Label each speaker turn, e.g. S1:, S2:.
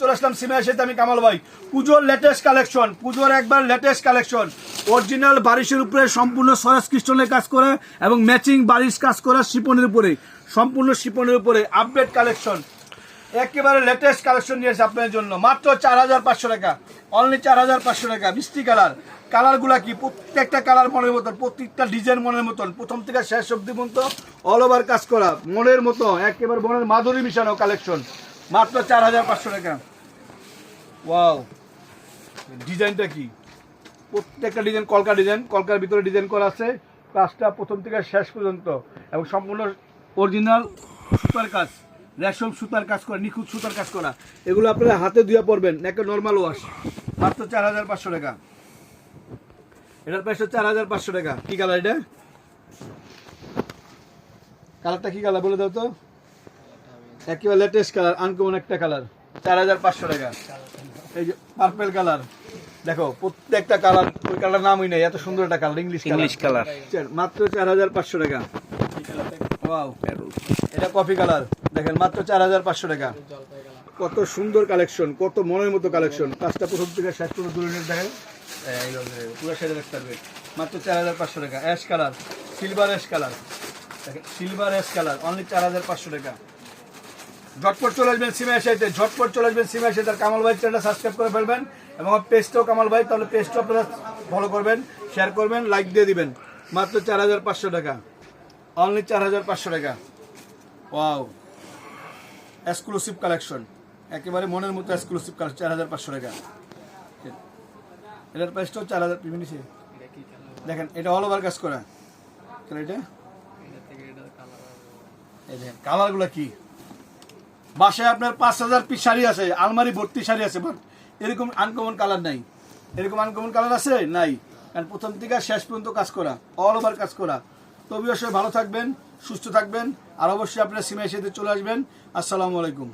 S1: চলে আসলাম সিমের সাথে আমি কামাল ভাই। পুজোর লেটেস্ট কালেকশন পুজোর একবার লেটেস্ট কালেকশন অরিজিনাল বারিশের উপরে সম্পূর্ণ সরাস ক্রিস্টনের কাজ করে এবং ম্যাচিং বারিশ কাজ করা শিপনের উপরে। সম্পূর্ণ শিপনের উপরে আপডেট কালেকশন একেবারে লেটেস্ট কালেকশন নিয়ে এসে আপনাদের জন্য। মাত্র চার হাজার পাঁচশো টাকা। অনলি চার হাজার পাঁচশো টাকা। মিষ্টি কালার। কালারগুলা কি? প্রত্যেকটা কালার মনের মতন, প্রত্যেকটা ডিজাইন মনের মতন। প্রথম থেকে শেষ অব্দি পর্যন্ত অল ওভার কাজ করা। মনের মতো একেবারে মনের মাধুরী মিশানো কালেকশন মাত্র চার হাজার পাঁচশো টাকা। ওয়াও। ডিজাইনটা কি? প্রত্যেকটা ডিজাইন, কলকা ডিজাইন, কলকার ভিতরে ডিজাইন করা আছে। কাজটা প্রথম থেকে শেষ পর্যন্ত। এবং সম্পূর্ণ অরিজিনাল সুতার কাজ, রেশম সুতার কাজ করা, নিখুঁত সুতার কাজ করা। এগুলো আপনারা হাতে ধুয়ে পড়বেন একটা নর্মাল ওয়াশ মাত্র চার হাজার পাঁচশো টাকা। এটার প্রাইস চার হাজার পাঁচশো টাকা। কী কালার এটা? কালারটা কী কালার বলে দাও তো? একেবারে লেটেস্ট কালার আনকমন একটা কালার চার হাজার পাঁচশো টাকা। এই যে পার্পেল কালার দেখো প্রত্যেকটা কালার ওই কালার নামই নেই এত সুন্দর একটা কালার ইংলিশ
S2: ইংলিশ কালার
S1: মাত্র চার হাজার পাঁচশো টাকা। ওয়াও এটা কফি কালার দেখেন মাত্র চার হাজার পাঁচশো টাকা। কত সুন্দর কালেকশন কত মনের মতো কালেকশন কাজটা প্রথম থেকে শেষ পর্যন্ত দূরে দেখেন। পুরো সেটা দেখতে পারবে। মাত্র চার হাজার পাঁচশো টাকা। Ash colour silver ash colour দেখেন সিলভার অ্যাশ কালার অনলি চার হাজার পাঁচশো টাকা। ঝটপট চলে আসবেন সিমে সাইতে। ঝটপট চলে আসবেন সিমে সাইতে কামাল ভাই চ্যানেলটা সাবস্ক্রাইব করে ফেলবেন এবং পেজটাও কামাল ভাই, তাহলে পেজটাও আপনারা ফলো করবেন শেয়ার করবেন লাইক দিয়ে দিবেন। মাত্র চার হাজার পাঁচশো টাকা। অনলি চার হাজার পাঁচশো টাকা। ওয়াও এক্সক্লুসিভ কালেকশন একেবারে মনের মতো এক্সক্লুসিভ কালেকশন চার হাজার পাঁচশো টাকা। এটার প্রাইসটাও চার হাজার নিচে। দেখেন, এটা অল ওভার কাজ করা। এটা? কালারগুলো কি? বাসায় আপনার পাঁচ হাজার পিস শাড়ি আছে, আলমারি ভর্তি শাড়ি আছে বাট এরকম আনকমন কালার নাই। এরকম আনকমন কালার আছে? নাই। কারণ প্রথম থেকে শেষ পর্যন্ত কাজ করা অল ওভার কাজ করা। তবে অবশ্যই ভালো থাকবেন, সুস্থ থাকবেন, আর অবশ্যই আপনার সিমাই সাথে চলে আসবেন। আসসালামু আলাইকুম।